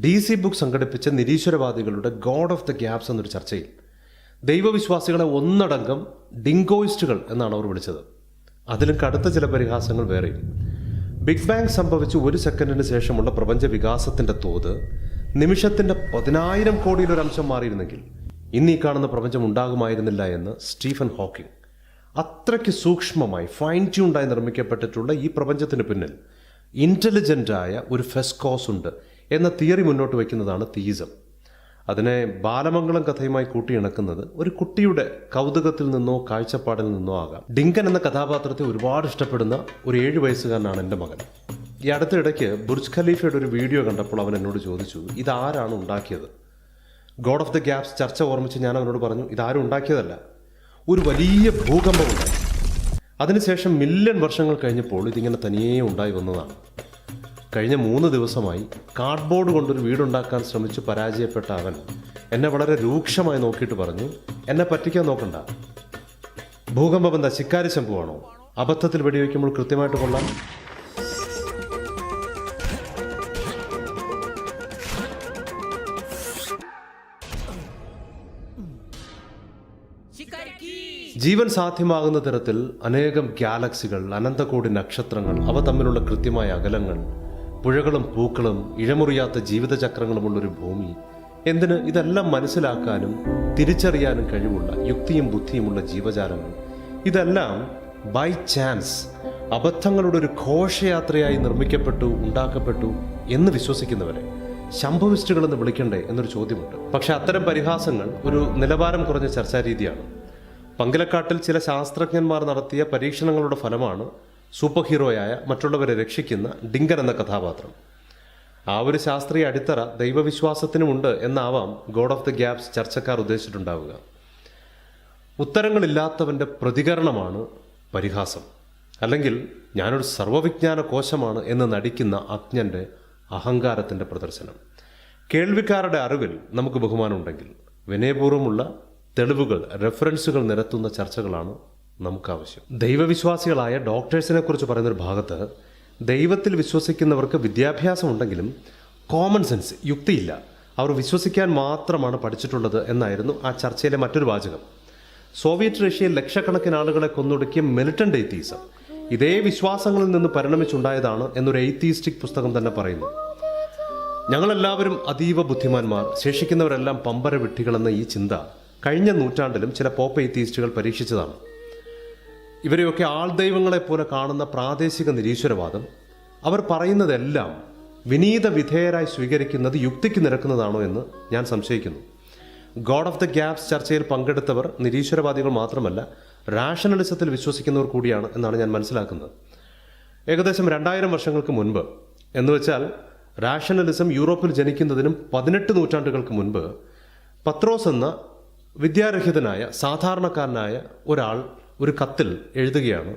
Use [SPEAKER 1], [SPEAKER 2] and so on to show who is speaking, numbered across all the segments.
[SPEAKER 1] D C book സംഘടിപ്പിച്ച നിരീശ്വരവാദികളുടെ God of the gaps എന്നൊരു ചർച്ചയിൽ ദൈവവിശ്വാസികളെ ഒന്നടങ്കം ഡിങ്കോയിസ്റ്റുകൾ എന്നാണ് അവർ വിളിച്ചത്. അതിലും കടുത്ത ചില പരിഹാസങ്ങൾ വേറെയും. ബിഗ് ബാങ് സംഭവിച്ച് ഒരു സെക്കൻഡിന് ശേഷമുള്ള പ്രപഞ്ച വികാസത്തിന്റെ തോത് നിമിഷത്തിന്റെ പതിനായിരം കോടിയിലൊരംശം മാറിയിരുന്നെങ്കിൽ ഇന്ന് ഈ കാണുന്ന പ്രപഞ്ചം ഉണ്ടാകുമായിരുന്നില്ല എന്ന് സ്റ്റീഫൻ ഹോക്കിംഗ് അത്രയ്ക്ക് സൂക്ഷ്മമായി ഫൈൻ ട്യൂണ്ടായി നിർമ്മിക്കപ്പെട്ടിട്ടുള്ള ഈ പ്രപഞ്ചത്തിന് പിന്നിൽ ഇന്റലിജന്റായ ഒരു ഫെസ്കോസ് ഉണ്ട്. എന്ന തിയറി മുന്നോട്ട് വയ്ക്കുന്നതാണ് തീസം അതിനെ ബാലമംഗളം കഥയുമായി കൂട്ടിയിണക്കുന്നത് ഒരു കുട്ടിയുടെ കൗതുകത്തിൽ നിന്നോ കാഴ്ചപ്പാടിൽ നിന്നോ ആകാം. ഡിങ്കൻ എന്ന കഥാപാത്രത്തെ ഒരുപാട് ഇഷ്ടപ്പെടുന്ന ഒരു ഏഴ് വയസ്സുകാരനാണ് എന്റെ മകൻ. ഈ അടുത്തിടയ്ക്ക് ബുർജ് ഖലീഫയുടെ ഒരു വീഡിയോ കണ്ടപ്പോൾ അവൻ എന്നോട് ചോദിച്ചു ഇതാരാണ് ഉണ്ടാക്കിയത്? ഗോഡ് ഓഫ് ദ ഗ്യാപ്സ് ചർച്ച ഓർമ്മിച്ച് ഞാൻ അവനോട് പറഞ്ഞു ഇതാരും ഉണ്ടാക്കിയതല്ല ഒരു വലിയ ഭൂകമ്പം ഉണ്ടായി. അതിനുശേഷം മില്യൺ വർഷങ്ങൾ കഴിഞ്ഞപ്പോൾ ഇതിങ്ങനെ തനിയേ ഉണ്ടായി വന്നതാണ്. കഴിഞ്ഞ മൂന്ന് ദിവസമായി കാർഡ്ബോർഡ് കൊണ്ടൊരു വീടുണ്ടാക്കാൻ ശ്രമിച്ച് പരാജയപ്പെട്ട അവൻ എന്നെ വളരെ രൂക്ഷമായി നോക്കിയിട്ട് പറഞ്ഞു എന്നെ പറ്റിക്കാൻ നോക്കണ്ട. ഭൂകമ്പം എന്താ ശിക്കാരി ശംഭുവാണോ അബദ്ധത്തിൽ വെടിവെക്കുമ്പോൾ കൃത്യമായിട്ട് കൊള്ളാം. ജീവൻ സാധ്യമാകുന്ന തരത്തിൽ അനേകം ഗാലക്സികൾ അനന്തകോടി നക്ഷത്രങ്ങൾ അവ തമ്മിലുള്ള കൃത്യമായ അകലങ്ങൾ പുഴകളും പൂക്കളും ഇഴമുറിയാത്ത ജീവിതചക്രങ്ങളുമുള്ളൊരു ഭൂമി. എന്തിന് ഇതെല്ലാം മനസ്സിലാക്കാനും തിരിച്ചറിയാനും കഴിവുള്ള യുക്തിയും ബുദ്ധിയുമുള്ള ജീവജാലങ്ങൾ? ഇതെല്ലാം ബൈ ചാൻസ് അബദ്ധങ്ങളുടെ ഒരു ഘോഷയാത്രയായി നിർമ്മിക്കപ്പെട്ടു ഉണ്ടാക്കപ്പെട്ടു എന്ന് വിശ്വസിക്കുന്നവരെ. ശംഭവിസ്റ്റുകൾ എന്ന് വിളിക്കണ്ടേ എന്നൊരു ചോദ്യമുണ്ട്. പക്ഷെ അത്തരം പരിഹാസങ്ങൾ ഒരു നിലവാരം കുറഞ്ഞ ചർച്ചാരീതിയാണ്. പങ്കിലക്കാട്ടിൽ ചില ശാസ്ത്രജ്ഞന്മാർ നടത്തിയ പരീക്ഷണങ്ങളുടെ ഫലമാണ് സൂപ്പർ ഹീറോയായ മറ്റുള്ളവരെ രക്ഷിക്കുന്ന ഡിങ്കർ എന്ന കഥാപാത്രം. ആ ഒരു ശാസ്ത്രീയ അടിത്തറ ദൈവവിശ്വാസത്തിനുമുണ്ട് എന്നാവാം ഗോഡ് ഓഫ് ദി ഗ്യാപ്സ് ചർച്ചക്കാർ ഉദ്ദേശിച്ചിട്ടുണ്ടാവുക. ഉത്തരങ്ങളില്ലാത്തവന്റെ പ്രതികരണമാണ് പരിഹാസം. അല്ലെങ്കിൽ ഞാനൊരു സർവവിജ്ഞാന കോശമാണ് എന്ന് നടിക്കുന്ന അജ്ഞന്റെ അഹങ്കാരത്തിന്റെ പ്രദർശനം. കേൾവിക്കാരുടെ അറിവിൽ നമുക്ക് ബഹുമാനമുണ്ടെങ്കിൽ വിനയപൂർവമുള്ള തെളിവുകൾ റെഫറൻസുകൾ നിരത്തുന്ന ചർച്ചകളാണ് നമുക്ക് ആവശ്യം ദൈവവിശ്വാസികളായ ഡോക്ടേഴ്സിനെ കുറിച്ച് പറയുന്നൊരു ഭാഗത്ത് ദൈവത്തിൽ വിശ്വസിക്കുന്നവർക്ക് വിദ്യാഭ്യാസം ഉണ്ടെങ്കിലും കോമൺ സെൻസ് യുക്തിയില്ല. അവർ വിശ്വസിക്കാൻ മാത്രമാണ് പഠിച്ചിട്ടുള്ളത് എന്നായിരുന്നു ആ ചർച്ചയിലെ മറ്റൊരു വാചകം. സോവിയറ്റ് റഷ്യയിൽ ലക്ഷക്കണക്കിന് ആളുകളെ കൊന്നൊടുക്കിയ മിലിറ്റന്റ് എയ്ത്തീസം ഇതേ വിശ്വാസങ്ങളിൽ നിന്ന് പരിണമിച്ചുണ്ടായതാണ് എന്നൊരു എയ്ത്തീസ്റ്റിക് പുസ്തകം തന്നെ പറയുന്നു. ഞങ്ങളെല്ലാവരും അതീവ ബുദ്ധിമാന്മാർ ശേഷിക്കുന്നവരെല്ലാം പമ്പര വിട്ടികളെന്ന ഈ ചിന്ത കഴിഞ്ഞ നൂറ്റാണ്ടിലും ചില പോപ്പ് എയ്ത്തീസ്റ്റുകൾ പരീക്ഷിച്ചതാണ്. ഇവരെയൊക്കെ ആൾദൈവങ്ങളെ പോലെ കാണുന്ന പ്രാദേശിക നിരീശ്വരവാദം. അവർ പറയുന്നതെല്ലാം വിനീത വിധേയരായി സ്വീകരിക്കുന്നത് യുക്തിക്ക് നിരക്കുന്നതാണോ എന്ന് ഞാൻ സംശയിക്കുന്നു. ഗോഡ് ഓഫ് ദ ഗ്യാപ്സ് ചർച്ചയിൽ പങ്കെടുത്തവർ നിരീശ്വരവാദികൾ മാത്രമല്ല റാഷണലിസത്തിൽ വിശ്വസിക്കുന്നവർ കൂടിയാണ് എന്നാണ് ഞാൻ മനസ്സിലാക്കുന്നത്. ഏകദേശം രണ്ടായിരം വർഷങ്ങൾക്ക് മുൻപ് എന്ന് വെച്ചാൽ റാഷണലിസം യൂറോപ്പിൽ ജനിക്കുന്നതിനും പതിനെട്ട് നൂറ്റാണ്ടുകൾക്ക് മുൻപ് പത്രോസ് എന്ന വിദ്യാരഹിതനായ സാധാരണക്കാരനായ ഒരാൾ ഒരു കത്തിൽ എഴുതുകയാണ്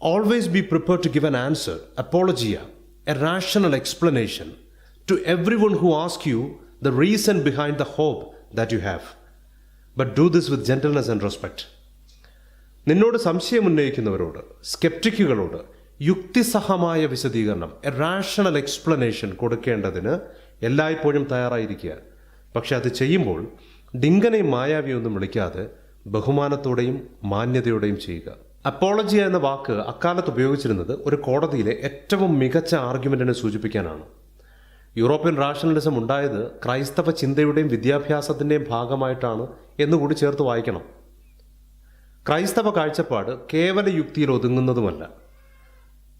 [SPEAKER 1] always be prepare to give an answer apologia a rational explanation to every one who ask you the reason behind the hope that you have but do this with gentleness and respect നിന്നോട് സംശയം ഉന്നയിക്കുന്നവരോട് സ്കെപ്റ്റിക്കുകളോട് യുക്തിസഹമായ വിശദീകരണം A rational explanation കൊടുക്കേണ്ടതിന് എല്ലായ്പ്പോഴും തയ്യാറായിരിക്കുക. പക്ഷെ അത് ചെയ്യുമ്പോൾ ഡിങ്കനെയും മായാവിയൊന്നും വിളിക്കാതെ ബഹുമാനത്തോടെയും മാന്യതയോടെയും ചെയ്യുക. അപ്പോളജി എന്ന വാക്ക് അക്കാലത്ത് ഉപയോഗിച്ചിരുന്നത് ഒരു കോടതിയിലെ ഏറ്റവും മികച്ച ആർഗ്യുമെന്റിനെ സൂചിപ്പിക്കാനാണ്. യൂറോപ്യൻ റാഷണലിസം ഉണ്ടായത് ക്രൈസ്തവ ചിന്തയുടെയും വിദ്യാഭ്യാസത്തിന്റെയും ഭാഗമായിട്ടാണ് എന്നുകൂടി ചേർത്ത് വായിക്കണം. ക്രൈസ്തവ കാഴ്ചപ്പാട് കേവല യുക്തിയിൽ ഒതുങ്ങുന്നതുമല്ല.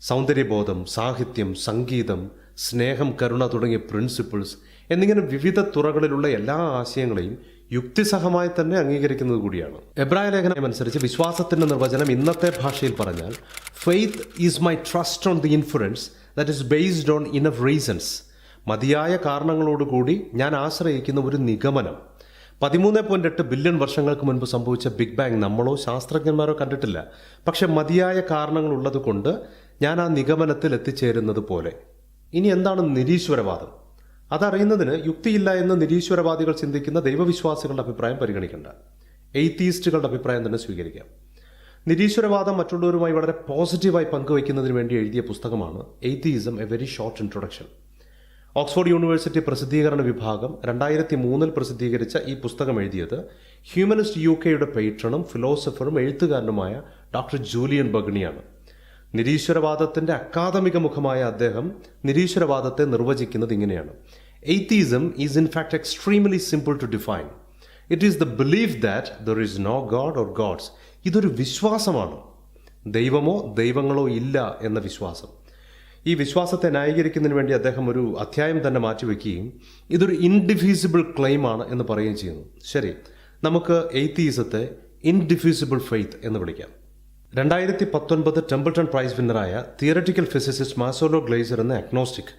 [SPEAKER 1] സൗന്ദര്യബോധം സാഹിത്യം സംഗീതം സ്നേഹം കരുണ തുടങ്ങിയ പ്രിൻസിപ്പിൾസ് എന്നിങ്ങനെ വിവിധ തുറകളിലുള്ള എല്ലാ ആശയങ്ങളെയും യുക്തിസഹമായി തന്നെ അംഗീകരിക്കുന്നത് കൂടിയാണ്. എബ്രായ ലേഖനം അനുസരിച്ച് വിശ്വാസത്തിന്റെ നിർവചനം ഇന്നത്തെ ഭാഷയിൽ പറഞ്ഞാൽ faith is my trust on the influence that is based on enough reasons മതിയായ കാരണങ്ങളോടുകൂടി ഞാൻ ആശ്രയിക്കുന്ന ഒരു നിഗമനം. പതിമൂന്ന് പോയിന്റ് എട്ട് ബില്യൺ വർഷങ്ങൾക്ക് മുൻപ് സംഭവിച്ച ബിഗ് ബാങ് നമ്മളോ ശാസ്ത്രജ്ഞന്മാരോ കണ്ടിട്ടില്ല. പക്ഷെ മതിയായ കാരണങ്ങൾ ഉള്ളത് കൊണ്ട് ഞാൻ ആ നിഗമനത്തിൽ എത്തിച്ചേരുന്നത് പോലെ. ഇനി എന്താണ് നിരീശ്വരവാദം? അതറിയുന്നതിന് യുക്തിയില്ല എന്ന് നിരീശ്വരവാദികൾ ചിന്തിക്കുന്ന ദൈവവിശ്വാസികളുടെ അഭിപ്രായം പരിഗണിക്കേണ്ട. എയ്ത്തീസ്റ്റുകളുടെ അഭിപ്രായം തന്നെ സ്വീകരിക്കാം. നിരീശ്വരവാദം മറ്റുള്ളവരുമായി വളരെ പോസിറ്റീവായി പങ്കുവയ്ക്കുന്നതിന് വേണ്ടി എഴുതിയ പുസ്തകമാണ് atheism a very short introduction. Oxford university പ്രസിദ്ധീകരണ വിഭാഗം രണ്ടായിരത്തി മൂന്നിൽ പ്രസിദ്ധീകരിച്ച ഈ പുസ്തകം എഴുതിയത് ഹ്യൂമനിസ്റ്റ് യു കെയുടെ പേട്രണും ഫിലോസഫറും എഴുത്തുകാരനുമായ ഡോക്ടർ ജൂലിയൻ ബഗ്ണിയാണ് നിരീശ്വരവാദത്തിന്റെ അക്കാദമിക മുഖമായ അദ്ദേഹം നിരീശ്വരവാദത്തെ നിർവചിക്കുന്നത് ഇങ്ങനെയാണ്. Atheism is in fact extremely simple to define it is the believe that there is no God or gods ഇതൊരു വിശ്വാസമാണ്. ദൈവമോ ദൈവങ്ങളോ ഇല്ല എന്ന വിശ്വാസം. ഈ വിശ്വാസത്തെ ന്യായീകരിക്കുന്നതിന് വേണ്ടി അദ്ദേഹം ഒരു അധ്യായം തന്നെ മാറ്റിവെക്കുകയും ഇതൊരു ഇൻഡിഫീസിബിൾ ക്ലെയിമാണ് എന്ന് പറയുകയും ചെയ്യുന്നു. ശരി നമുക്ക് എയ്ത്തീസത്തെ ഇൻഡിഫ്യൂസിബിൾ ഫെയ്ത്ത് എന്ന് വിളിക്കാം. രണ്ടായിരത്തി പത്തൊൻപത് ടെമ്പിൾട്ടൺ പ്രൈസ് വിന്നറായ തിയററ്റിക്കൽ ഫിസിസിസ്റ്റ് മാസോലോ ഗ്ലേസർ എന്ന അഗ്നോസ്റ്റിക്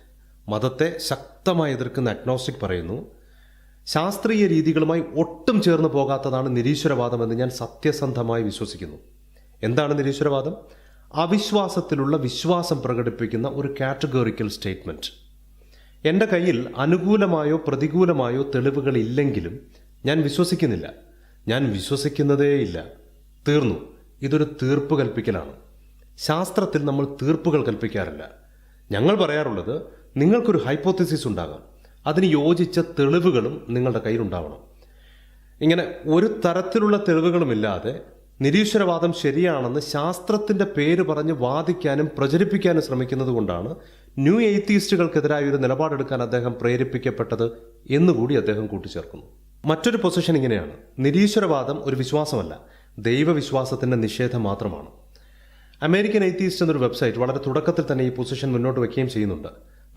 [SPEAKER 1] മതത്തെ ശക്തമായി എതിർക്കുന്ന അഗ്നോസ്റ്റിക് പറയുന്നു ശാസ്ത്രീയ രീതികളുമായി ഒട്ടും ചേർന്ന് പോകാത്തതാണ് നിരീശ്വരവാദമെന്ന് ഞാൻ സത്യസന്ധമായി വിശ്വസിക്കുന്നു. എന്താണ് നിരീശ്വരവാദം? അവിശ്വാസത്തിലുള്ള വിശ്വാസം പ്രകടിപ്പിക്കുന്ന ഒരു കാറ്റഗോറിക്കൽ സ്റ്റേറ്റ്മെന്റ് എന്റെ കയ്യിൽ അനുകൂലമായോ പ്രതികൂലമായോ തെളിവുകളില്ലെങ്കിലും ഞാൻ വിശ്വസിക്കുന്നില്ല. ഞാൻ വിശ്വസിക്കുന്നതേയില്ല. തീർന്നു. ഇതൊരു തീർപ്പ് കൽപ്പിക്കലാണ്. ശാസ്ത്രത്തിൽ നമ്മൾ തീർപ്പുകൾ കൽപ്പിക്കാറില്ല. ഞങ്ങൾ പറയാറുള്ളത് നിങ്ങൾക്കൊരു ഹൈപ്പോത്തിസിസ് ഉണ്ടാകാം. അതിന് യോജിച്ച തെളിവുകളും നിങ്ങളുടെ കയ്യിലുണ്ടാവണം. ഇങ്ങനെ ഒരു തരത്തിലുള്ള തെളിവുകളുമില്ലാതെ നിരീശ്വരവാദം ശരിയാണെന്ന് ശാസ്ത്രത്തിന്റെ പേര് പറഞ്ഞ് വാദിക്കാനും പ്രചരിപ്പിക്കാനും ശ്രമിക്കുന്നത് കൊണ്ടാണ് ന്യൂ എയ്ത്തീസ്റ്റുകൾക്കെതിരായ ഒരു നിലപാടെടുക്കാൻ അദ്ദേഹം പ്രേരിപ്പിക്കപ്പെട്ടത് എന്നുകൂടി അദ്ദേഹം കൂട്ടിച്ചേർക്കുന്നു. മറ്റൊരു പൊസിഷൻ ഇങ്ങനെയാണ്. നിരീശ്വരവാദം ഒരു വിശ്വാസമല്ല. ദൈവവിശ്വാസത്തിന്റെ നിഷേധം മാത്രമാണ്. അമേരിക്കൻ എയ്ത്തീസ്റ്റ് എന്നൊരു വെബ്സൈറ്റ് വളരെ തുടക്കത്തിൽ തന്നെ ഈ പൊസിഷൻ മുന്നോട്ട് വയ്ക്കുകയും ചെയ്യുന്നുണ്ട്.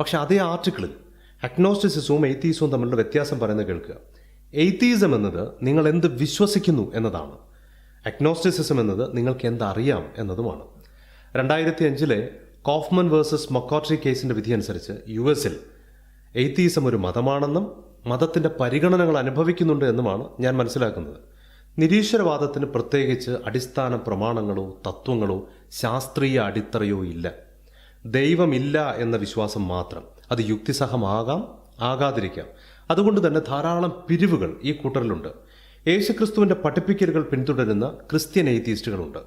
[SPEAKER 1] പക്ഷേ അതേ ആർട്ടിക്കിളിൽ അഗ്നോസ്റ്റിസിസവും എയ്ത്തീസവും തമ്മിലുള്ള വ്യത്യാസം പറയുന്നത് കേൾക്കുക. എയ്ത്തീസം എന്നത് നിങ്ങൾ എന്ത് വിശ്വസിക്കുന്നു എന്നതാണ്. അഗ്നോസ്റ്റിസിസം എന്നത് നിങ്ങൾക്ക് എന്തറിയാം എന്നതുമാണ്. രണ്ടായിരത്തി അഞ്ചിലെ കോഫ്മൻ വേഴ്സസ് മക്കോട്രി കേസിന്റെ വിധി അനുസരിച്ച് യു എസിൽ എയ്ത്തീസം ഒരു മതമാണെന്നും മതത്തിന്റെ പരിഗണനകൾ അനുഭവിക്കുന്നുണ്ട് എന്നുമാണ് ഞാൻ മനസ്സിലാക്കുന്നത്. നിരീശ്വരവാദത്തിന് പ്രത്യേകിച്ച് അടിസ്ഥാന പ്രമാണങ്ങളോ തത്വങ്ങളോ ശാസ്ത്രീയ അടിത്തറയോ ഇല്ല. ദൈവമില്ല എന്ന വിശ്വാസം മാത്രം. അത് യുക്തിസഹമാകാം ആകാതിരിക്കാം. അതുകൊണ്ട് തന്നെ ധാരാളം പിരിവുകൾ ഈ കൂട്ടറിലുണ്ട്. യേശുക്രിസ്തുവിന്റെ പഠിപ്പിക്കലുകൾ പിന്തുടരുന്ന ക്രിസ്ത്യൻ എയ്ത്തീസ്റ്റുകളുണ്ട്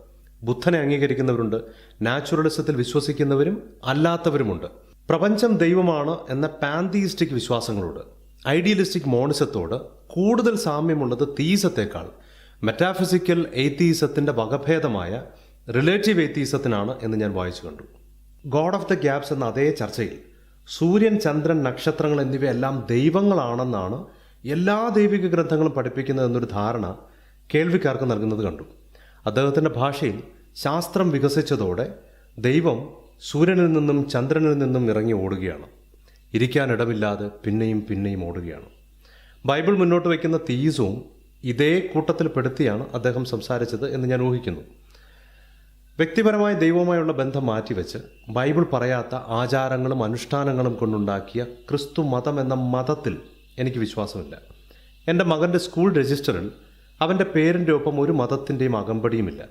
[SPEAKER 1] ബുദ്ധനെ അംഗീകരിക്കുന്നവരുണ്ട് നാച്ചുറലിസത്തിൽ വിശ്വസിക്കുന്നവരും അല്ലാത്തവരുമുണ്ട്. പ്രപഞ്ചം ദൈവമാണ് എന്ന പാന്തീസ്റ്റിക് വിശ്വാസങ്ങളോട് ഐഡിയലിസ്റ്റിക് മോണിസത്തോട് കൂടുതൽ സാമ്യമുള്ളത് തീസത്തേക്കാൾ. മെറ്റാഫിസിക്കൽ എയ്ത്തീസത്തിന്റെ വകഭേദമായ റിലേറ്റീവ് എയ്ത്തീസത്തിനാണ് എന്ന് ഞാൻ വായിച്ചു കണ്ടു. ഗോഡ് ഓഫ് ദ ഗ്യാപ്സ് എന്ന അതേ ചർച്ചയിൽ സൂര്യൻ ചന്ദ്രൻ നക്ഷത്രങ്ങൾ എന്നിവയെല്ലാം ദൈവങ്ങളാണെന്നാണ് എല്ലാ ദൈവിക ഗ്രന്ഥങ്ങളും പഠിപ്പിക്കുന്നത് എന്നൊരു ധാരണ കേൾവിക്കാർക്ക് നൽകുന്നത് കണ്ടു. അദ്ദേഹത്തിന്റെ ഭാഷയിൽ ശാസ്ത്രം വികസിച്ചതോടെ ദൈവം സൂര്യനിൽ നിന്നും ചന്ദ്രനിൽ നിന്നും ഇറങ്ങി ഓടുകയാണ്. ഇരിക്കാനിടമില്ലാതെ പിന്നെയും പിന്നെയും ഓടുകയാണ്. ബൈബിൾ മുന്നോട്ട് വയ്ക്കുന്ന തീസവും ഇതേ കൂട്ടത്തിൽപ്പെടുത്തിയാണ് അദ്ദേഹം സംസാരിച്ചത് എന്ന് ഞാൻ ഊഹിക്കുന്നു. വ്യക്തിപരമായ ദൈവവുമായുള്ള ബന്ധം മാറ്റിവെച്ച് ബൈബിൾ പറയാത്ത ആചാരങ്ങളും അനുഷ്ഠാനങ്ങളും കൊണ്ടുണ്ടാക്കിയ ക്രിസ്തു മതം എന്ന മതത്തിൽ എനിക്ക് വിശ്വാസമില്ല. എന്റെ മകന്റെ സ്കൂൾ രജിസ്റ്ററിൽ അവന്റെ പേരിന്റെ ഒപ്പം ഒരു മതത്തിന്റെയും അകമ്പടിയുമില്ല.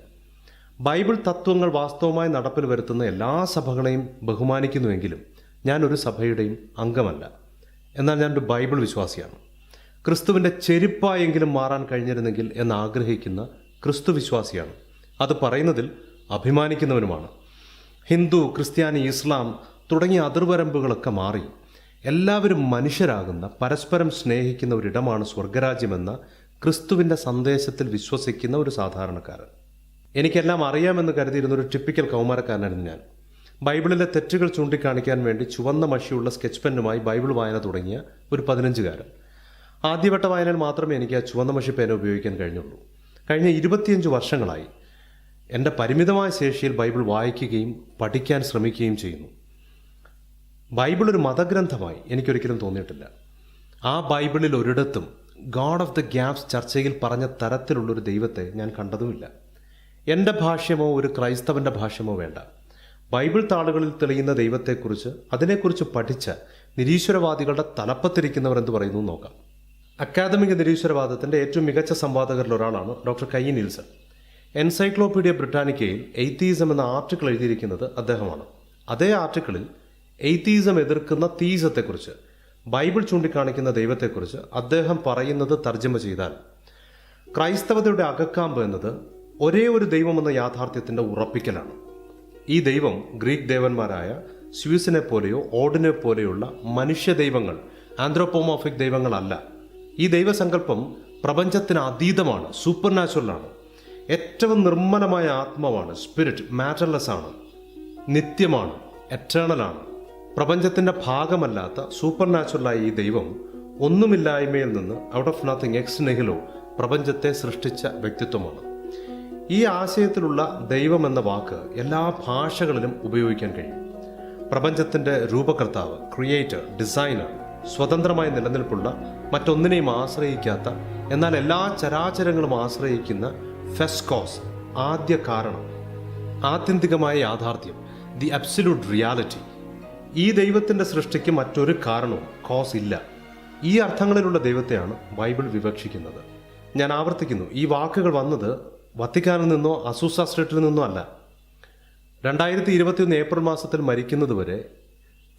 [SPEAKER 1] ബൈബിൾ തത്വങ്ങൾ വാസ്തവമായി നടപ്പിൽ വരുത്തുന്ന എല്ലാ സഭകളെയും ബഹുമാനിക്കുന്നുവെങ്കിലും ഞാനൊരു സഭയുടെയും അംഗമല്ല. എന്നാൽ ഞാനൊരു ബൈബിൾ വിശ്വാസിയാണ്. ക്രിസ്തുവിന്റെ ചെരുപ്പായെങ്കിലും മാറാൻ കഴിഞ്ഞിരുന്നെങ്കിൽ എന്ന് ആഗ്രഹിക്കുന്ന ക്രിസ്തു വിശ്വാസിയാണ്. അത് പറയുന്നതിൽ അഭിമാനിക്കുന്നവനുമാണ്. ഹിന്ദു ക്രിസ്ത്യാനി ഇസ്ലാം തുടങ്ങിയ അതിർവരമ്പുകളൊക്കെ മാറി എല്ലാവരും മനുഷ്യരാകുന്ന പരസ്പരം സ്നേഹിക്കുന്ന ഒരിടമാണ് സ്വർഗരാജ്യമെന്ന ക്രിസ്തുവിന്റെ സന്ദേശത്തിൽ വിശ്വസിക്കുന്ന ഒരു സാധാരണക്കാരൻ. എനിക്കെല്ലാം അറിയാമെന്ന് കരുതിയിരുന്ന ഒരു ടിപ്പിക്കൽ കൗമാരക്കാരനായിരുന്നു ഞാൻ. ബൈബിളിലെ തെറ്റുകൾ ചൂണ്ടിക്കാണിക്കാൻ വേണ്ടി ചുവന്ന മഷിയുള്ള സ്കെച്ച് പെന്നുമായി ബൈബിൾ വായന തുടങ്ങിയ ഒരു പതിനഞ്ചുകാരൻ. ആദ്യവട്ട വായനയിൽ മാത്രമേ എനിക്ക് ആ ചുവന്ന മഷി പേന ഉപയോഗിക്കാൻ കഴിഞ്ഞുള്ളൂ. കഴിഞ്ഞ ഇരുപത്തിയഞ്ച് വർഷങ്ങളായി എന്റെ പരിമിതമായ ശേഷിയിൽ ബൈബിൾ വായിക്കുകയും പഠിക്കാൻ ശ്രമിക്കുകയും ചെയ്യുന്നു. ബൈബിൾ ഒരു മതഗ്രന്ഥമായി എനിക്കൊരിക്കലും തോന്നിയിട്ടില്ല. ആ ബൈബിളിൽ ഒരിടത്തും ഗാഡ് ഓഫ് ദ ഗ്യാപ്സ് ചർച്ചയിൽ പറഞ്ഞ തരത്തിലുള്ളൊരു ദൈവത്തെ ഞാൻ കണ്ടതുമില്ല. എന്റെ ഭാഷ്യമോ ഒരു ക്രൈസ്തവന്റെ ഭാഷ്യമോ വേണ്ട. ബൈബിൾ താളുകളിൽ തെളിയുന്ന ദൈവത്തെക്കുറിച്ച് അതിനെക്കുറിച്ച് പഠിച്ച നിരീശ്വരവാദികളുടെ തലപ്പത്തിരിക്കുന്നവർ എന്ത് പറയുന്നു നോക്കാം. അക്കാദമിക നിരീശ്വരവാദത്തിന്റെ ഏറ്റവും മികച്ച സംവാദകരിൽ ഒരാളാണ് ഡോക്ടർ കൈ നീൽസൺ. എൻസൈക്ലോപീഡിയ ബ്രിട്ടാനിക്കയിൽ എയ്ത്തീസം എന്ന ആർട്ടിക്കിൾ എഴുതിയിരിക്കുന്നത് അദ്ദേഹമാണ്. അതേ ആർട്ടിക്കിളിൽ എയ്ത്തീസം എതിർക്കുന്ന തീസത്തെക്കുറിച്ച് ബൈബിൾ ചൂണ്ടിക്കാണിക്കുന്ന ദൈവത്തെക്കുറിച്ച് അദ്ദേഹം പറയുന്നത് തർജമ ചെയ്താൽ ക്രൈസ്തവതയുടെ അകക്കാമ്പ് എന്നത് ഒരേ ഒരു ദൈവമെന്ന യാഥാർത്ഥ്യത്തിന്റെ ഉറപ്പിക്കലാണ്. ഈ ദൈവം ഗ്രീക്ക് ദേവന്മാരായ സ്യൂസിനെ പോലെയോ ഓഡിനെ പോലെയുള്ള മനുഷ്യ ദൈവങ്ങൾ ആന്ത്രോപോമോഫിക് ദൈവങ്ങളല്ല. ഈ ദൈവസങ്കല്പം പ്രപഞ്ചത്തിന് അതീതമാണ് സൂപ്പർ നാച്ചുറലാണ് ഏറ്റവും നിർമ്മലമായ ആത്മാവാണ് സ്പിരിറ്റ് മാറ്റർലെസ് ആണ് നിത്യമാണ് എറ്റേണലാണ് പ്രപഞ്ചത്തിന്റെ ഭാഗമല്ലാത്ത സൂപ്പർ നാച്ചുറലായ ഈ ദൈവം ഒന്നുമില്ലായ്മയിൽ നിന്ന് out of nothing ex nihilo പ്രപഞ്ചത്തെ സൃഷ്ടിച്ച വ്യക്തിത്വമാണ്. ഈ ആശയത്തിലുള്ള ദൈവം എന്ന വാക്ക് എല്ലാ ഭാഷകളിലും ഉപയോഗിക്കാൻ കഴിയും. പ്രപഞ്ചത്തിന്റെ രൂപകർത്താവ് ക്രിയേറ്റർ ഡിസൈനർ സ്വതന്ത്രമായി നിലനിൽപ്പുള്ള മറ്റൊന്നിനെയും ആശ്രയിക്കാത്ത എന്നാൽ എല്ലാ ചരാചരങ്ങളും ആശ്രയിക്കുന്ന ഫെസ്കോസ് ആദ്യ കാരണം ആത്യന്തികമായ യാഥാർത്ഥ്യം ദി അബ്സല്യൂട്ട് റിയാലിറ്റി. ഈ ദൈവത്തിന്റെ സൃഷ്ടിക്ക് മറ്റൊരു കാരണവും കോസ് ഇല്ല. ഈ അർത്ഥങ്ങളിലുള്ള ദൈവത്തെയാണ് ബൈബിൾ വിവക്ഷിക്കുന്നത്. ഞാൻ ആവർത്തിക്കുന്നു. ഈ വാക്കുകൾ വന്നത് വത്തിക്കാനിൽ നിന്നോ അസൂസ സ്ട്രീറ്റിൽ നിന്നോ അല്ല. രണ്ടായിരത്തി ഇരുപത്തിയൊന്ന് ഏപ്രിൽ മാസത്തിൽ മരിക്കുന്നതുവരെ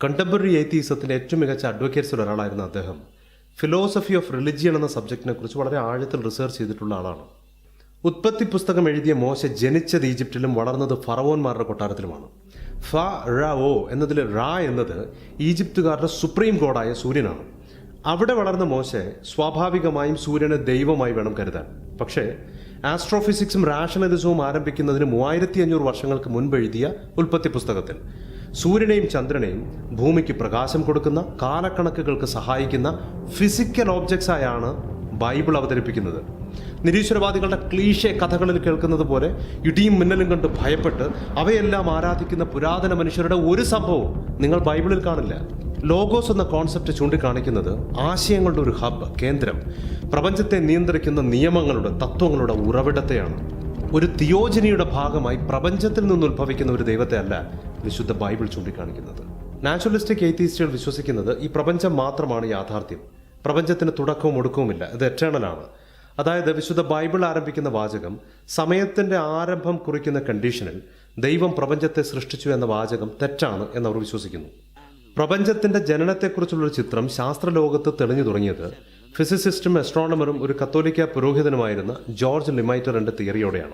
[SPEAKER 1] കണ്ടംപററി എയ്ത്തീസത്തിന്റെ ഏറ്റവും മികച്ച അഡ്വക്കേറ്റ്സിൽ ഒരാളായിരുന്നു അദ്ദേഹം. ഫിലോസഫി ഓഫ് റിലിജിയൻ എന്ന സബ്ജക്റ്റിനെ കുറിച്ച് വളരെ ആഴത്തിൽ റിസർച്ച് ചെയ്തിട്ടുള്ള ആളാണ്. ഉത്പത്തി പുസ്തകം എഴുതിയ മോശ ജനിച്ചത് ഈജിപ്തിലും വളർന്നത് ഫറവോന്മാരുടെ കൊട്ടാരത്തിലുമാണ്. ഫ റ ഓ എന്നതിൽ റ എന്നത് ഈജിപ്തുകാരുടെ സുപ്രീം ഗോഡായ സൂര്യനാണ്. അവിടെ വളർന്ന മോശെ സ്വാഭാവികമായും സൂര്യനെ ദൈവമായി വേണം കരുതാൻ. പക്ഷേ ആസ്ട്രോഫിസിക്സും റാഷണലിസവും ആരംഭിക്കുന്നതിന് മൂവായിരത്തി അഞ്ഞൂറ് വർഷങ്ങൾക്ക് മുൻപ് എഴുതിയ ഉൽപ്പത്തി പുസ്തകത്തിൽ സൂര്യനെയും ചന്ദ്രനെയും ഭൂമിക്ക് പ്രകാശം കൊടുക്കുന്ന കാലക്കണക്കുകൾക്ക് സഹായിക്കുന്ന ഫിസിക്കൽ ഓബ്ജക്ട്സ് ആയാണ് ബൈബിൾ അവതരിപ്പിക്കുന്നത്. നിരീശ്വരവാദികളുടെ ക്ലീശെ കഥകളിൽ കേൾക്കുന്നത് പോലെ ഇടിയും മിന്നലും കണ്ട് ഭയപ്പെട്ട് അവയെല്ലാം ആരാധിക്കുന്ന പുരാതന മനുഷ്യരുടെ ഒരു സംഭവം നിങ്ങൾ ബൈബിളിൽ കാണില്ല. ലോഗോസ് എന്ന കോൺസെപ്റ്റ് ചൂണ്ടിക്കാണിക്കുന്നത് ആശയങ്ങളുടെ ഒരു ഹബ്ബ് കേന്ദ്രം. പ്രപഞ്ചത്തെ നിയന്ത്രിക്കുന്ന നിയമങ്ങളുടെ തത്വങ്ങളുടെ ഉറവിടത്തെയാണ്. ഒരു തിയോജനിയുടെ ഭാഗമായി പ്രപഞ്ചത്തിൽ നിന്ന് ഉത്ഭവിക്കുന്ന ഒരു ദൈവത്തെ അല്ല വിശുദ്ധ ബൈബിൾ ചൂണ്ടിക്കാണിക്കുന്നത്. നാച്ചുറലിസ്റ്റിക് എയ്ത്തീസ്റ്റുകൾ വിശ്വസിക്കുന്നത് ഈ പ്രപഞ്ചം മാത്രമാണ് യാഥാർത്ഥ്യം. പ്രപഞ്ചത്തിന് തുടക്കവും ഒടുക്കവുമില്ല. ഇത് എറ്റേണലാണ് അതായത് വിശുദ്ധ ബൈബിൾ ആരംഭിക്കുന്ന വാചകം സമയത്തിന്റെ ആരംഭം കുറിക്കുന്ന കണ്ടീഷനിൽ ദൈവം പ്രപഞ്ചത്തെ സൃഷ്ടിച്ചു എന്ന വാചകം തെറ്റാണ് എന്നവർ വിശ്വസിക്കുന്നു. പ്രപഞ്ചത്തിന്റെ ജനനത്തെക്കുറിച്ചുള്ള ഒരു ചിത്രം ശാസ്ത്രലോകത്ത് തെളിഞ്ഞു തുടങ്ങിയത് ഫിസിസിസ്റ്റും അസ്ട്രോണമറും ഒരു കത്തോലിക്ക പുരോഹിതനുമായിരുന്ന ജോർജ് ലിമൈറ്ററിന്റെ തിയറിയോടെയാണ്.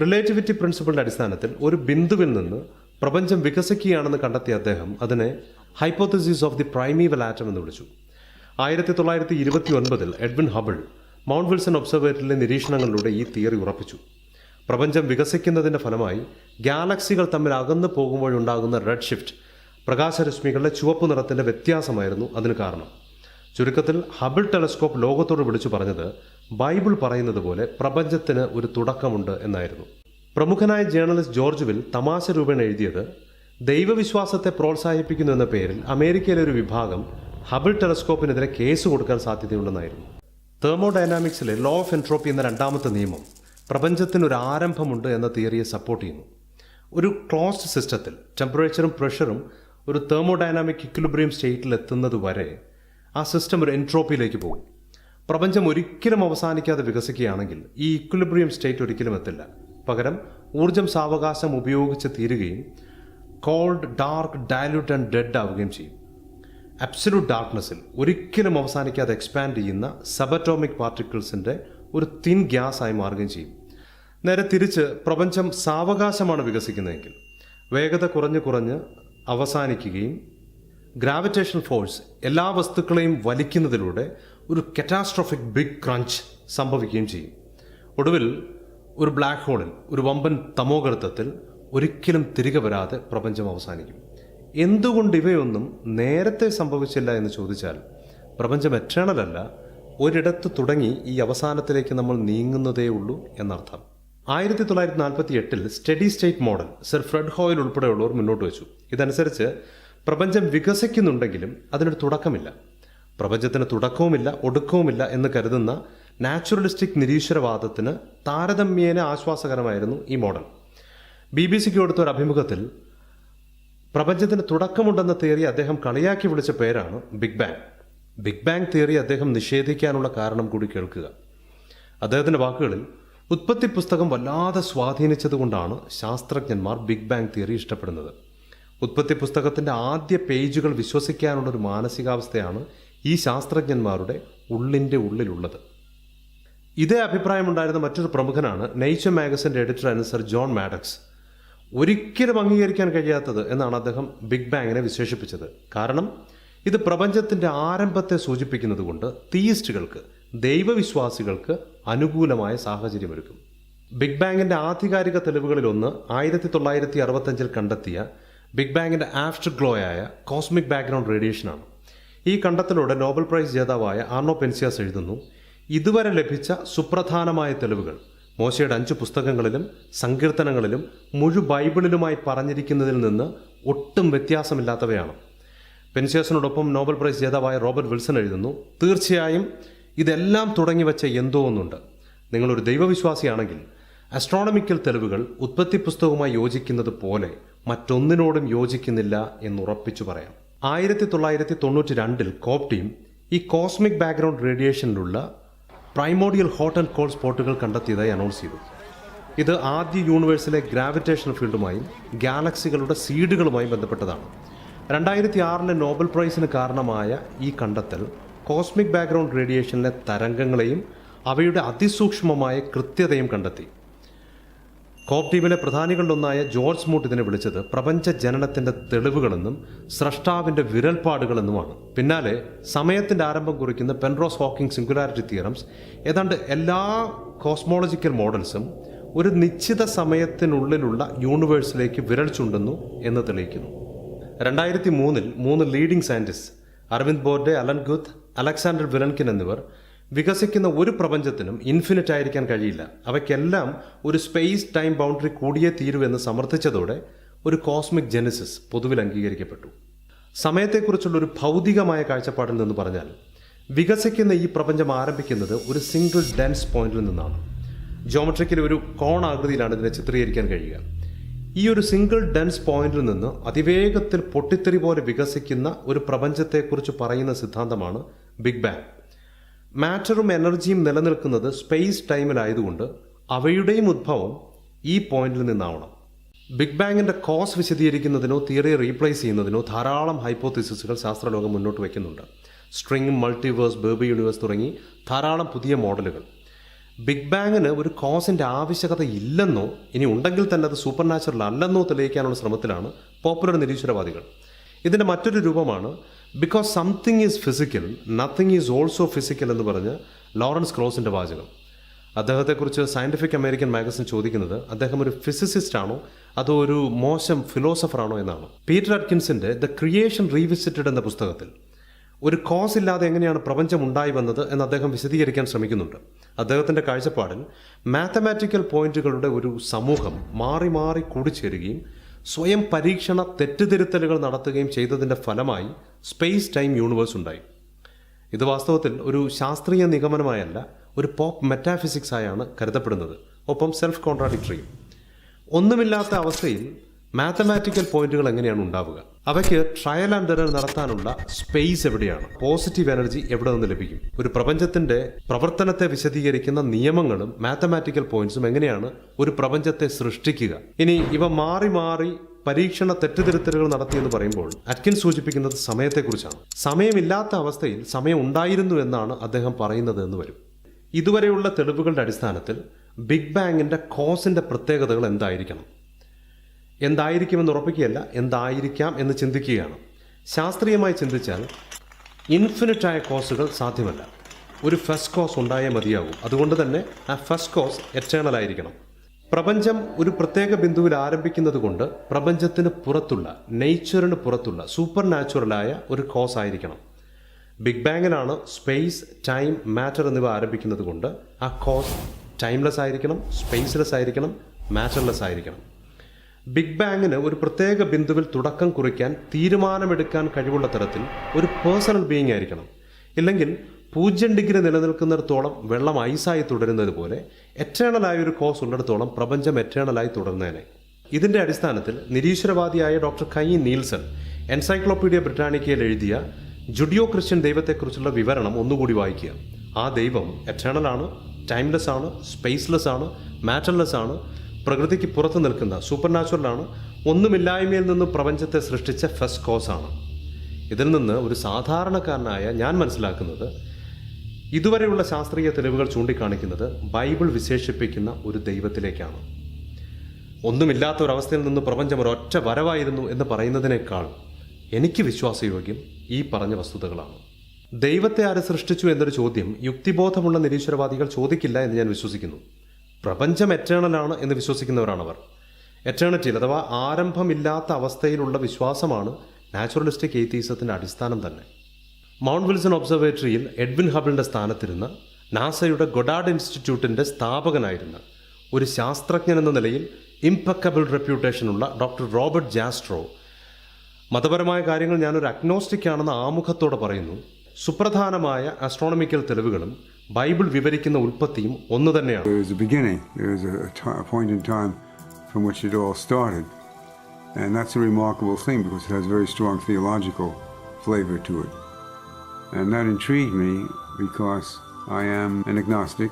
[SPEAKER 1] റിലേറ്റിവിറ്റി പ്രിൻസിപ്പിളിന്റെ അടിസ്ഥാനത്തിൽ ഒരു ബിന്ദുവിൽ നിന്ന് പ്രപഞ്ചം വികസിക്കുകയാണെന്ന് കണ്ടെത്തിയ അദ്ദേഹം അതിനെ hypothesis of the primeval atom എന്ന് വിളിച്ചു. ആയിരത്തി തൊള്ളായിരത്തി ഇരുപത്തി ഒൻപതിൽ എഡ്വിൻ ഹബിൾ മൗണ്ട് വിൽസൺ ഒബ്സർവേറ്ററിലെ നിരീക്ഷണങ്ങളിലൂടെ ഈ തിയറി ഉറപ്പിച്ചു. പ്രപഞ്ചം വികസിക്കുന്നതിന്റെ ഫലമായി ഗാലക്സികൾ തമ്മിൽ അകന്നു പോകുമ്പോഴുണ്ടാകുന്ന റെഡ് ഷിഫ്റ്റ് പ്രകാശരശ്മികളുടെ ചുവപ്പ് നിറത്തിന്റെ വ്യത്യാസമായിരുന്നു അതിന് കാരണം. ചുരുക്കത്തിൽ ഹബിൾ ടെലസ്കോപ്പ് ലോകത്തോട് വിളിച്ചു പറഞ്ഞത് ബൈബിൾ പറയുന്നത് പോലെ പ്രപഞ്ചത്തിന് ഒരു തുടക്കമുണ്ട് എന്നായിരുന്നു. പ്രമുഖനായ ജേർണലിസ്റ്റ് ജോർജ് വിൽ തമാശ രൂപേണ എഴുതിയത് ദൈവവിശ്വാസത്തെ പ്രോത്സാഹിപ്പിക്കുന്നു എന്ന പേരിൽ അമേരിക്കയിലെ ഒരു വിഭാഗം ഹബിൾ ടെലസ്കോപ്പിനെതിരെ കേസ് കൊടുക്കാൻ സാധ്യതയുണ്ടെന്നായിരുന്നു. തെർമോഡൈനാമിക്സിലെ ലോ ഓഫ് എൻട്രോപ്പി എന്ന രണ്ടാമത്തെ നിയമം പ്രപഞ്ചത്തിന് ഒരു ആരംഭമുണ്ട് എന്ന തിയറിയെ സപ്പോർട്ട് ചെയ്യുന്നു. ഒരു ക്ലോസ്ഡ് സിസ്റ്റത്തിൽ ടെമ്പറേച്ചറും പ്രഷറും ഒരു തെർമോഡൈനാമിക് ഇക്വിലിബ്രിയം സ്റ്റേറ്റിൽ എത്തുന്നത് വരെ ആ സിസ്റ്റം ഒരു എൻട്രോപ്പിയിലേക്ക് പോകും. പ്രപഞ്ചം ഒരിക്കലും അവസാനിക്കാതെ വികസിക്കുകയാണെങ്കിൽ ഈ ഇക്വിലിബ്രിയം സ്റ്റേറ്റ് ഒരിക്കലും എത്തില്ല. പകരം ഊർജം സാവകാശം ഉപയോഗിച്ച് തീരുകയും cold dark dilute and dead ആവുകയും ചെയ്യും. അബ്സലൂട്ട് ഡാർക്ക്നെസ്സിൽ ഒരിക്കലും അവസാനിക്കാതെ എക്സ്പാൻഡ് ചെയ്യുന്ന സബറ്റോമിക് പാർട്ടിക്കിൾസിന്റെ ഒരു തിൻ ഗ്യാസ് ആയി മാറുകയും ചെയ്യും. നേരെ തിരിച്ച് പ്രപഞ്ചം സാവകാശമാണ് വികസിക്കുന്നതെങ്കിൽ വേഗത കുറഞ്ഞ് കുറഞ്ഞ് അവസാനിക്കുകയും ഗ്രാവിറ്റേഷൻ ഫോഴ്സ് എല്ലാ വസ്തുക്കളെയും വലിക്കുന്നതിലൂടെ ഒരു കറ്റാസ്ട്രോഫിക് ബിഗ് ക്രഞ്ച് സംഭവിക്കുകയും ചെയ്യും. ഒടുവിൽ ഒരു ബ്ലാക്ക് ഹോളിൽ ഒരു വമ്പൻ തമോഗർത്തത്തിൽ ഒരിക്കലും തിരികെ വരാതെ പ്രപഞ്ചം അവസാനിക്കും. എന്തുകൊണ്ട് ഇവയൊന്നും നേരത്തെ സംഭവിച്ചില്ല എന്ന് ചോദിച്ചാൽ പ്രപഞ്ചം എറ്റേണലല്ല ഒരിടത്ത് തുടങ്ങി ഈ അവസാനത്തിലേക്ക് നമ്മൾ നീങ്ങുന്നതേ ഉള്ളൂ എന്നർത്ഥം. ആയിരത്തി തൊള്ളായിരത്തി നാൽപ്പത്തി എട്ടിൽ steady state model sir Fred Hoyle ഉൾപ്പെടെയുള്ളവർ മുന്നോട്ട് വെച്ചു. ഇതനുസരിച്ച് പ്രപഞ്ചം വികസിക്കുന്നുണ്ടെങ്കിലും അതിനൊരു തുടക്കമില്ല. പ്രപഞ്ചത്തിന് തുടക്കവുമില്ല ഒടുക്കവുമില്ല എന്ന് കരുതുന്ന നാച്ചുറലിസ്റ്റിക് നിരീശ്വരവാദത്തിന് താരതമ്യേന ആശ്വാസകരമായിരുന്നു ഈ മോഡൽ. ബി ബി സിക്ക് കൊടുത്ത ഒരു അഭിമുഖത്തിൽ പ്രപഞ്ചത്തിന് തുടക്കമുണ്ടെന്ന തിയറി അദ്ദേഹം കളിയാക്കി വിളിച്ച പേരാണ് big bang. Big bang theory അദ്ദേഹം നിഷേധിക്കാനുള്ള കാരണം കൂടി കേൾക്കുക. അദ്ദേഹത്തിന്റെ വാക്കുകളിൽ ഉത്പത്തി പുസ്തകം വല്ലാതെ സ്വാധീനിച്ചതുകൊണ്ടാണ് ശാസ്ത്രജ്ഞന്മാർ ബിഗ് ബാങ് തിയറി ഇഷ്ടപ്പെടുന്നത്. ഉത്പത്തി പുസ്തകത്തിന്റെ ആദ്യ പേജുകൾ വിശ്വസിക്കാനുള്ള ഒരു മാനസികാവസ്ഥയാണ് ഈ ശാസ്ത്രജ്ഞന്മാരുടെ ഉള്ളിന്റെ ഉള്ളിലുള്ളത്. ഇതേ അഭിപ്രായമുണ്ടായിരുന്ന മറ്റൊരു പ്രമുഖനാണ് നേച്ചർ മാഗസിന്റെ എഡിറ്റർ അനുസർ ജോൺ മാഡക്സ് ഒരിക്കലും അംഗീകരിക്കാൻ കഴിയാത്തത് എന്നാണ് അദ്ദേഹം ബിഗ് ബാങ്ങിനെ വിശേഷിപ്പിച്ചത്. കാരണം ഇത് പ്രപഞ്ചത്തിന്റെ ആരംഭത്തെ സൂചിപ്പിക്കുന്നത് കൊണ്ട് തീയിസ്റ്റുകൾക്ക് ദൈവവിശ്വാസികൾക്ക് അനുകൂലമായ സാഹചര്യമൊരുക്കും. ബിഗ് ബാങ്ങിന്റെ ആധികാരിക തെളിവുകളിലൊന്ന് ആയിരത്തി തൊള്ളായിരത്തി അറുപത്തഞ്ചിൽ കണ്ടെത്തിയ ബിഗ് ബാങ്ങിന്റെ ആഫ്റ്റർ ഗ്ലോ ആയ കോസ്മിക് ബാക്ക്ഗ്രൗണ്ട് റേഡിയേഷനാണ് ഈ കണ്ടെത്തലോടെ നോബൽ പ്രൈസ് ജേതാവായ ആർണോ പെൻസിയാസ് എഴുതുന്നു ഇതുവരെ ലഭിച്ച സുപ്രധാനമായ തെളിവുകൾ മോശയുടെ അഞ്ച് പുസ്തകങ്ങളിലും സങ്കീർത്തനങ്ങളിലും മുഴു ബൈബിളിലുമായി പറഞ്ഞിരിക്കുന്നതിൽ നിന്ന് ഒട്ടും വ്യത്യാസമില്ലാത്തവയാണ്. പെൻസിയാസിനോടൊപ്പം നോബൽ പ്രൈസ് ജേതാവായ റോബർട്ട് വിൽസൺ എഴുതുന്നു തീർച്ചയായും ഇതെല്ലാം തുടങ്ങി വെച്ച എന്തോ ഒന്നുണ്ട്. നിങ്ങളൊരു ദൈവവിശ്വാസിയാണെങ്കിൽ അസ്ട്രോണമിക്കൽ തെളിവുകൾ ഉത്പത്തി പുസ്തകവുമായി യോജിക്കുന്നത് പോലെ മറ്റൊന്നിനോടും യോജിക്കുന്നില്ല എന്നുറപ്പിച്ചു പറയാം. ആയിരത്തി തൊള്ളായിരത്തി തൊണ്ണൂറ്റി രണ്ടിൽ കോപ് ടീം ഈ കോസ്മിക് ബാക്ക്ഗ്രൗണ്ട് റേഡിയേഷനിലുള്ള പ്രൈമോഡിയൽ ഹോട്ട് ആൻഡ് കോൾഡ് സ്പോട്ടുകൾ കണ്ടെത്തിയതായി അനൗൺസ് ചെയ്തു. ഇത് ആദ്യ യൂണിവേഴ്സിലെ ഗ്രാവിറ്റേഷണൽ ഫീൽഡുമായും ഗാലക്സികളുടെ സീഡുകളുമായും ബന്ധപ്പെട്ടതാണ്. രണ്ടായിരത്തി ആറിലെ നോബൽ പ്രൈസിന് കാരണമായ ഈ കണ്ടെത്തൽ കോസ്മിക് ബാക്ക്ഗ്രൗണ്ട് റേഡിയേഷനിലെ തരംഗങ്ങളെയും അവയുടെ അതിസൂക്ഷ്മമായ കൃത്യതയും കണ്ടെത്തി. കോപ് ടീമിലെ പ്രധാനികളിലൊന്നായ ജോർജ് മൂട്ട് ഇതിനെ വിളിച്ചത് പ്രപഞ്ച ജനനത്തിന്റെ തെളിവുകളെന്നും സ്രഷ്ടാവിന്റെ വിരൽപ്പാടുകളെന്നുമാണ്. പിന്നാലെ സമയത്തിന്റെ ആരംഭം കുറിക്കുന്ന പെൻറോസ് ഹോക്കിംഗ് സിംഗുലാരിറ്റി തിയറംസ് ഏതാണ്ട് എല്ലാ കോസ്മോളജിക്കൽ മോഡൽസും ഒരു നിശ്ചിത സമയത്തിനുള്ളിലുള്ള യൂണിവേഴ്സിലേക്ക് വിരൽ ചുണ്ടുന്നു എന്ന് തെളിയിക്കുന്നു. രണ്ടായിരത്തി മൂന്നിൽ മൂന്ന് leading scientist Arvind Borde Alan Guth Alexander Vilenkin എന്നിവർ വികസിക്കുന്ന ഒരു പ്രപഞ്ചത്തിനും ഇൻഫിനിറ്റ് ആയിരിക്കാൻ കഴിയില്ല. അവയ്ക്കെല്ലാം ഒരു സ്പേസ് ടൈം ബൗണ്ടറി കൂടിയേ തീരൂ എന്ന് സമർത്ഥിച്ചതോടെ ഒരു കോസ്മിക് ജെനസിസ് പൊതുവിൽ അംഗീകരിക്കപ്പെട്ടു. സമയത്തെക്കുറിച്ചുള്ള ഒരു ഭൗതികമായ കാഴ്ചപ്പാടിൽ നിന്ന് പറഞ്ഞാൽ വികസിക്കുന്ന ഈ പ്രപഞ്ചം ആരംഭിക്കുന്നത് ഒരു സിംഗിൾ ഡെൻസ് പോയിന്റിൽ നിന്നാണ്. ജോമെട്രിക്കൽ ഒരു കോൺ ആകൃതിയിലാണ് ഇതിനെ ചിത്രീകരിക്കാൻ കഴിയുക. ഈ ഒരു സിംഗിൾ ഡെൻസ് പോയിന്റിൽ നിന്ന് അതിവേഗത്തിൽ പൊട്ടിത്തെറി പോലെ വികസിക്കുന്ന ഒരു പ്രപഞ്ചത്തെക്കുറിച്ച് പറയുന്ന സിദ്ധാന്തമാണ് ബിഗ് ബാങ് മാറ്ററും എനർജിയും നിലനിൽക്കുന്നത് സ്പേസ് ടൈമിലായതുകൊണ്ട് അവയുടെയും ഉദ്ഭവം ഈ പോയിന്റിൽ നിന്നാവണം. ബിഗ് ബാങ്ങിന്റെ കോസ് വിശദീകരിക്കുന്നതിനോ തിയറി റീപ്ലേസ് ചെയ്യുന്നതിനോ ധാരാളം ഹൈപ്പോത്തിസിസുകൾ ശാസ്ത്രലോകം മുന്നോട്ട് വയ്ക്കുന്നുണ്ട്. സ്ട്രിങ് മൾട്ടിവേഴ്സ് ബേബി യൂണിവേഴ്സ് തുടങ്ങി ധാരാളം പുതിയ മോഡലുകൾ. ബിഗ് ബാങ്ങിന് ഒരു കോസിന്റെ ആവശ്യകത ഇല്ലെന്നോ ഇനി ഉണ്ടെങ്കിൽ തന്നെ അത് സൂപ്പർ നാച്ചുറൽ അല്ലെന്നോ തെളിയിക്കാനുള്ള ശ്രമത്തിലാണ് പോപ്പുലർ നിരീശ്വരവാദികൾ. ഇതിന്റെ മറ്റൊരു രൂപമാണ് because something is physical nothing is also physical എന്ന് പറഞ്ഞ് ലോറൻസ് ക്രോസിന്റെ വാചകം. അദ്ദേഹത്തെക്കുറിച്ച് സയന്റിഫിക് അമേരിക്കൻ മാഗസിൻ ചോദിക്കുന്നത് അദ്ദേഹം ഒരു ഫിസിസിസ്റ്റ് ആണോ അതോ ഒരു മോശം ഫിലോസഫർ ആണോ എന്നാണ്. പീറ്റർ അഡ്കിൻസിന്റെ ദ ക്രിയേഷൻ റീവിസിറ്റഡ് എന്ന പുസ്തകത്തിൽ ഒരു കോസ് ഇല്ലാതെ എങ്ങനെയാണ് പ്രപഞ്ചം ഉണ്ടായി വന്നത് എന്ന് അദ്ദേഹം വിശദീകരിക്കാൻ ശ്രമിക്കുന്നുണ്ട്. അദ്ദേഹത്തിന്റെ കാഴ്ചപ്പാടിൽ മാത്തമാറ്റിക്കൽ പോയിന്റുകളുടെ ഒരു സമൂഹം മാറി മാറി കൂടിച്ചേരുകയും സ്വയം പരീക്ഷണ തെറ്റുതിരുത്തലുകൾ നടത്തുകയും ചെയ്തതിന്റെ ഫലമായി സ്പേസ് ടൈം യൂണിവേഴ്സ് ഉണ്ടായി. ഇത് വാസ്തവത്തിൽ ഒരു ശാസ്ത്രീയ നിഗമനമായല്ല ഒരു പോപ്പ് മെറ്റാഫിസിക്സ് ആയാണ് കരുതപ്പെടുന്നത്. ഒപ്പം സെൽഫ് കോൺട്രാഡിക്ടറിയും ഒന്നുമില്ലാത്ത അവസ്ഥയിൽ മാത്തമാറ്റിക്കൽ പോയിന്റുകൾ എങ്ങനെയാണ് ഉണ്ടാവുക? അവയ്ക്ക് ട്രയൽ ആൻഡ് എറർ നടത്താനുള്ള സ്പേസ് എവിടെയാണ്? പോസിറ്റീവ് എനർജി എവിടെ നിന്ന് ലഭിക്കും? ഒരു പ്രപഞ്ചത്തിന്റെ പ്രവർത്തനത്തെ വിശദീകരിക്കുന്ന നിയമങ്ങളും മാത്തമാറ്റിക്കൽ പോയിന്റ്സും എങ്ങനെയാണ് ഒരു പ്രപഞ്ചത്തെ സൃഷ്ടിക്കുക? ഇനി ഇവ മാറി മാറി പരീക്ഷണ തെറ്റുതിരുത്തലുകൾ നടത്തിയെന്ന് പറയുമ്പോൾ അറ്റ്കിൻ സൂചിപ്പിക്കുന്നത് സമയത്തെക്കുറിച്ചാണ്. സമയമില്ലാത്ത അവസ്ഥയിൽ സമയം ഉണ്ടായിരുന്നു എന്നാണ് അദ്ദേഹം പറയുന്നത് എന്ന് വരും. ഇതുവരെയുള്ള തെളിവുകളുടെ അടിസ്ഥാനത്തിൽ ബിഗ് ബാങ്ങിന്റെ കോസിന്റെ പ്രത്യേകതകൾ എന്തായിരിക്കണം? എന്തായിരിക്കുമെന്ന് ഉറപ്പിക്കുകയല്ല എന്തായിരിക്കാം എന്ന് ചിന്തിക്കുകയാണ്. ശാസ്ത്രീയമായി ചിന്തിച്ചാൽ ഇൻഫിനിറ്റായ കോസുകൾ സാധ്യമല്ല. ഒരു ഫസ്റ്റ് കോസ് ഉണ്ടായേ മതിയാകൂ. അതുകൊണ്ട് തന്നെ ആ ഫസ്റ്റ് കോസ് എറ്റേണൽ ആയിരിക്കണം. പ്രപഞ്ചം ഒരു പ്രത്യേക ബിന്ദുവിൽ ആരംഭിക്കുന്നത് കൊണ്ട് പ്രപഞ്ചത്തിന് പുറത്തുള്ള നേച്ചറിന് പുറത്തുള്ള സൂപ്പർ നാച്ചുറലായ ഒരു കോസ് ആയിരിക്കണം. ബിഗ് ബാങ്ങിലാണ് സ്പേസ് ടൈം മാറ്റർ എന്നിവ ആരംഭിക്കുന്നത് കൊണ്ട് ആ കോസ് ടൈംലെസ് ആയിരിക്കണം സ്പേസ്ലെസ് ആയിരിക്കണം മാറ്റർലെസ് ആയിരിക്കണം. ബിഗ് ബാങ്ങിന് ഒരു പ്രത്യേക ബിന്ദുവിൽ തുടക്കം കുറിക്കാൻ തീരുമാനമെടുക്കാൻ കഴിവുള്ള തരത്തിൽ ഒരു പേഴ്സണൽ ബീയിങ് ആയിരിക്കണം. ഇല്ലെങ്കിൽ പൂജ്യം ഡിഗ്രി നിലനിൽക്കുന്നിടത്തോളം വെള്ളം ഐസായി തുടരുന്നത് പോലെ എറ്റേണലായ ഒരു കോസ് ഉള്ളിടത്തോളം പ്രപഞ്ചം എറ്റേണലായി തുടർന്നേനെ ഇതിന്റെ അടിസ്ഥാനത്തിൽ നിരീശ്വരവാദിയായ ഡോക്ടർ കൈ നീൽസൺ എൻസൈക്ലോപീഡിയ ബ്രിട്ടാനിക്കയിൽ എഴുതിയ ജുഡിയോ ക്രിസ്ത്യൻ ദൈവത്തെക്കുറിച്ചുള്ള വിവരണം ഒന്നുകൂടി വായിക്കുക. ആ ദൈവം എറ്റേണലാണ് ടൈംലെസ് ആണ് സ്പേസ്ലെസ് ആണ് മാറ്റർലെസ് ആണ് പ്രകൃതിക്ക് പുറത്തു നിൽക്കുന്ന സൂപ്പർ നാച്ചുറലാണ് ഒന്നുമില്ലായ്മയിൽ നിന്ന് പ്രപഞ്ചത്തെ സൃഷ്ടിച്ച ഫസ്റ്റ് കോസാണ് ഇതിൽ നിന്ന് ഒരു സാധാരണക്കാരനായ ഞാൻ മനസ്സിലാക്കുന്നത് ഇതുവരെയുള്ള ശാസ്ത്രീയ തെളിവുകൾ ചൂണ്ടിക്കാണിക്കുന്നത് ബൈബിൾ വിശേഷിപ്പിക്കുന്ന ഒരു ദൈവത്തിലേക്കാണ്. ഒന്നുമില്ലാത്ത ഒരവസ്ഥയിൽ നിന്ന് പ്രപഞ്ചം ഒരൊറ്റ വരവായിരുന്നു എന്ന് പറയുന്നതിനേക്കാൾ എനിക്ക് വിശ്വാസയോഗ്യം ഈ പറഞ്ഞ വസ്തുതകളാണ്. ദൈവത്തെ ആര് സൃഷ്ടിച്ചു എന്നൊരു ചോദ്യം യുക്തിബോധമുള്ള നിരീശ്വരവാദികൾ ചോദിക്കില്ല എന്ന് ഞാൻ വിശ്വസിക്കുന്നു. പ്രപഞ്ചം എറ്റേണലാണ് എന്ന് വിശ്വസിക്കുന്നവരാണവർ. എറ്റേണിറ്റിയിൽ അഥവാ ആരംഭമില്ലാത്ത അവസ്ഥയിലുള്ള വിശ്വാസമാണ് നാച്ചുറലിസ്റ്റിക് എയ്ത്തീസത്തിന്റെ അടിസ്ഥാനം തന്നെ. മൗണ്ട് വിൽസൺ ഒബ്സർവേറ്ററിയിൽ എഡ്വിൻ ഹബിളിന്റെ സ്ഥാനത്തിരുന്ന നാസയുടെ ഗൊഡാഡ് ഇൻസ്റ്റിറ്റ്യൂട്ടിന്റെ സ്ഥാപകനായിരുന്ന ഒരു ശാസ്ത്രജ്ഞൻ എന്ന നിലയിൽ ഇംപക്കബിൾ റെപ്യൂട്ടേഷനുള്ള ഡോക്ടർ റോബർട്ട് ജാസ്ട്രോ മതപരമായ കാര്യങ്ങൾ ഞാനൊരു അഗ്നോസ്റ്റിക് ആണെന്ന് ആമുഖത്തോടെ പറയുന്നു. സുപ്രധാനമായ ആസ്ട്രോണമിക്കൽ തെളിവുകളും ബൈബിൾ വിവരിക്കുന്ന ഉൽപ്പത്തിയും ഒന്നു തന്നെയാണ്
[SPEAKER 2] There was a beginning, there was a, a ti- a point in time from which it all started. And that's a remarkable thing because it has very strong theological flavor to it. And that intrigued me because I am an agnostic.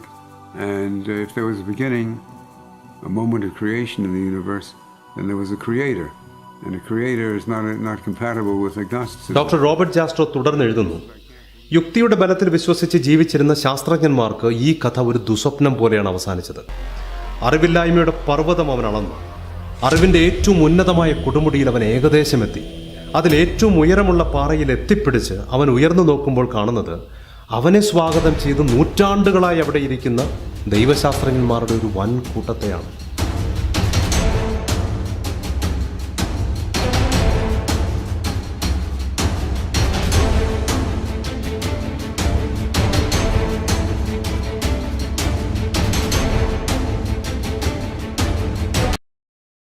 [SPEAKER 2] And uh, if there was a beginning, a moment of creation in the universe, then there was a creator. And a creator is not, not compatible with agnosticism.
[SPEAKER 1] Doctor Robert Jastrow തുടർന്ന് എഴുതുന്നു യുക്തിയുടെ ബലത്തിൽ വിശ്വസിച്ച് ജീവിച്ചിരുന്ന ശാസ്ത്രജ്ഞന്മാർക്ക് ഈ കഥ ഒരു ദുസ്വപ്നം പോലെയാണ് അവസാനിച്ചത്. അറിവില്ലായ്മയുടെ പർവതം അവൻ അളന്നു. അറിവിന്റെ ഏറ്റവും ഉന്നതമായ കൊടുമുടിയിൽ അവൻ ഏകദേശം എത്തി. അതിൽ ഏറ്റവും ഉയരമുള്ള പാറയിൽ എത്തിപ്പിടിച്ച് അവൻ ഉയർന്നു നോക്കുമ്പോൾ കാണുന്നത് അവനെ സ്വാഗതം ചെയ്ത് നൂറ്റാണ്ടുകളായി അവിടെ ഇരിക്കുന്ന ദൈവശാസ്ത്രജ്ഞന്മാരുടെ ഒരു വൻ കൂട്ടത്തെയാണ്